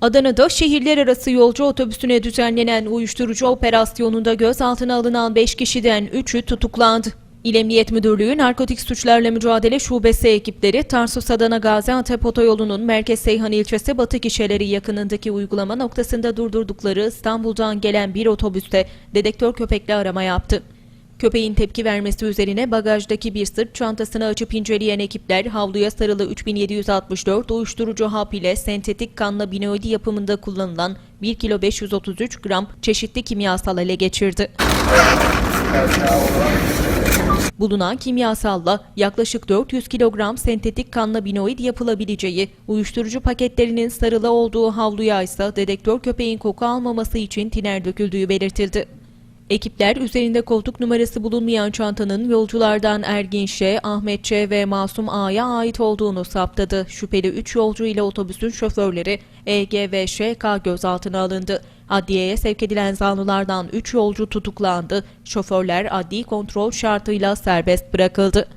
Adana'da şehirler arası yolcu otobüsüne düzenlenen uyuşturucu operasyonunda gözaltına alınan 5 kişiden 3'ü tutuklandı. İl Emniyet Müdürlüğü Narkotik Suçlarla Mücadele Şubesi ekipleri Tarsus Adana Gaziantep otoyolunun Merkez Seyhan ilçesi Batı Gişeleri yakınındaki uygulama noktasında durdurdukları İstanbul'dan gelen bir otobüste dedektör köpekle arama yaptı. Köpeğin tepki vermesi üzerine bagajdaki bir sırt çantasını açıp inceleyen ekipler havluya sarılı 3764 uyuşturucu hap ile sentetik kannabinoidi yapımında kullanılan 1 kilo 533 gram çeşitli kimyasal ele geçirdi. Bulunan kimyasalla yaklaşık 400 kilogram sentetik kannabinoid yapılabileceği, uyuşturucu paketlerinin sarılı olduğu havluya ise dedektör köpeğin koku almaması için tiner döküldüğü belirtildi. Ekipler üzerinde koltuk numarası bulunmayan çantanın yolculardan Ergin Ş, Ahmet Ç ve Masum A'ya ait olduğunu saptadı. Şüpheli 3 yolcu ile otobüsün şoförleri EG ve ŞK gözaltına alındı. Adliyeye sevk edilen zanlılardan 3 yolcu tutuklandı. Şoförler adli kontrol şartıyla serbest bırakıldı.